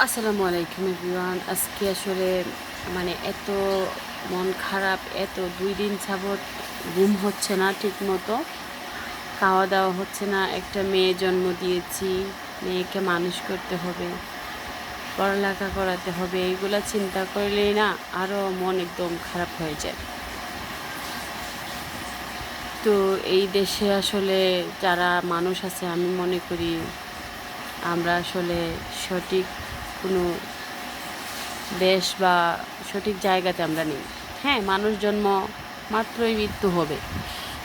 আসসালামু আলাইকুম এভরিওয়ান। আজকে আসলে মানে এত মন খারাপ, এত দুই দিন যাবৎ ঘুম হচ্ছে না ঠিক মতো খাওয়া দাওয়া হচ্ছে না, একটা মেয়ে জন্ম দিয়েছি, মেয়েকে মানুষ করতে হবে, পড়ালেখা করাতে হবে এইগুলো চিন্তা করলেই না আরও মন একদম খারাপ হয়ে যায়। তো এই দেশে আসলে যারা মানুষ আছে, আমি মনে করি আমরা আসলে সঠিক কোনো দেশ বা সঠিক জায়গাতে আমরা নেই। হ্যাঁ মানুষ জন্ম মাত্রই মৃত্যু হবে,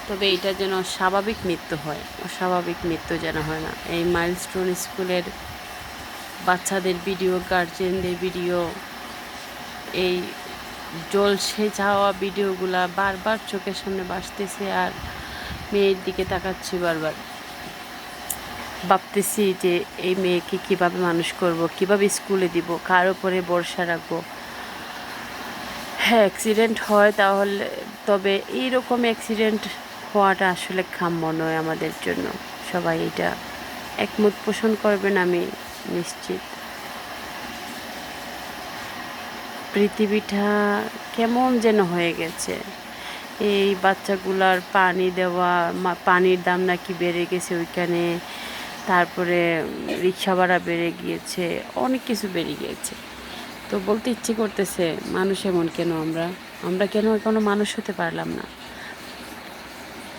তবে এটা যেন স্বাভাবিক মৃত্যু হয়, অস্বাভাবিক মৃত্যু যেন হয় না। এই মাইলস্টোন স্কুলের বাচ্চাদের ভিডিও গার্জেনদের ভিডিও এই জলসে যাওয়া ভিডিওগুলা বারবার চোখের সামনে বাসতেছে আর মেয়ের দিকে তাকাচ্ছি বারবার। ভাবতেছি যে এই মেয়েকে কীভাবে মানুষ করব, কীভাবে স্কুলে দিব, কার উপরে ভরসা রাখব। হ্যাঁ অ্যাক্সিডেন্ট হয় তাহলে, তবে এইরকম অ্যাক্সিডেন্ট হওয়াটা আসলে কাম্য নয় আমাদের জন্য। সবাই এটা একমত পোষণ করবেন, আমি নিশ্চিত। পৃথিবীটা কেমন যেন হয়ে গেছে। এই বাচ্চাগুলার পানি দেওয়া পানির দাম নাকি বেড়ে গেছে ওইখানে। তারপরে রিক্সা ভাড়া বেড়ে গিয়েছে, অনেক কিছু বেড়ে গিয়েছে। তো বলতে ইচ্ছে করতেছে, মানুষ এমন কেন আমরা? আমরা কেন এখনও মানুষ হতে পারলাম না?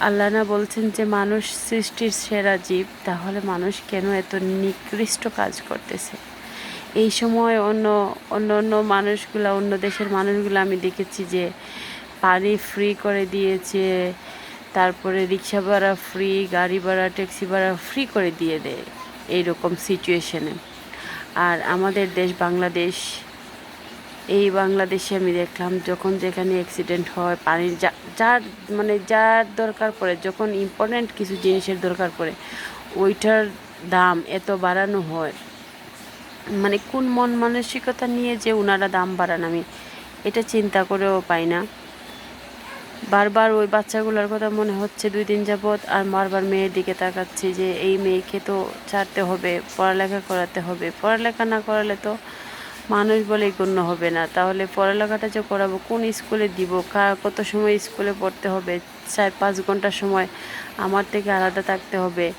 আল্লাহ না বলছেন যে মানুষ সৃষ্টির সেরা জীব, তাহলে মানুষ কেন এত নিকৃষ্ট কাজ করতেছে? এই সময় অন্য অন্য অন্য মানুষগুলা, অন্য দেশের মানুষগুলো আমি দেখেছি যে পানি ফ্রি করে দিয়েছে তারপরে রিক্সা ভাড়া ফ্রি গাড়ি ভাড়া ট্যাক্সি ভাড়া ফ্রি করে দিয়ে দেয় এইরকম সিচুয়েশনে আর আমাদের দেশ বাংলাদেশ, এই বাংলাদেশে আমি দেখলাম যখন যেখানে অ্যাক্সিডেন্ট হয় পানির যা, যার মানে যার দরকার পড়ে, যখন ইম্পর্ট্যান্ট কিছু জিনিসের দরকার পড়ে, ওইটার দাম এত বাড়ানো হয়। মানে কোন মন মানসিকতা নিয়ে যে ওনারা দাম বাড়ান আমি, এটা চিন্তা করেও পাই না। বারবার ওই বাচ্চাগুলোর কথা মনে হচ্ছে দুই দিন যাবৎ, আর বারবার মেয়ের দিকে তাকাচ্ছি যে এই মেয়েকে তো ছাড়তে হবে, পড়ালেখা করাতে হবে। পড়ালেখা না করালে তো মানুষ বলেই গণ্য হবে না। তাহলে পড়ালেখাটা যে করাবো, কোন স্কুলে দিব? কার কত সময় স্কুলে পড়তে হবে? চার পাঁচ ঘণ্টা সময় আমার থেকে আলাদা থাকতে হবে।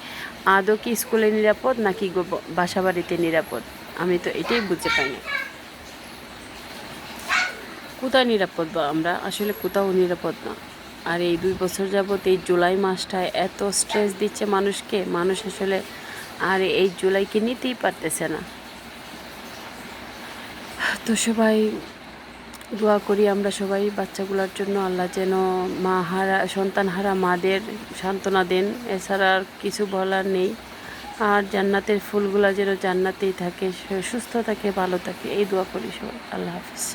আদৌ কি স্কুলে নিরাপদ নাকি গো- বাসা বাড়িতে নিরাপদ? আমি তো এটাই বুঝতে না কোথায় নিরাপদ বা আমরা? আসলে কোথাও নিরাপদ না। আর এই দুই বছর যাবত এই জুলাই মাসটায় এত স্ট্রেস দিচ্ছে মানুষকে, মানুষ আসলে আর এই জুলাইকে নিতেই পারতেছে না। তো সবাই দোয়া করি আমরা সবাই বাচ্চাগুলোর জন্য আল্লাহ যেন মা হারা, সন্তান হারা মাদের সান্ত্বনা দেন। এছাড়া আর কিছু বলার নেই। আর জান্নাতের ফুলগুলা যেন জান্নাতেই থাকে সুস্থ থাকে, ভালো থাকে, এই দোয়া করি সবাই। আল্লাহ হাফিজ।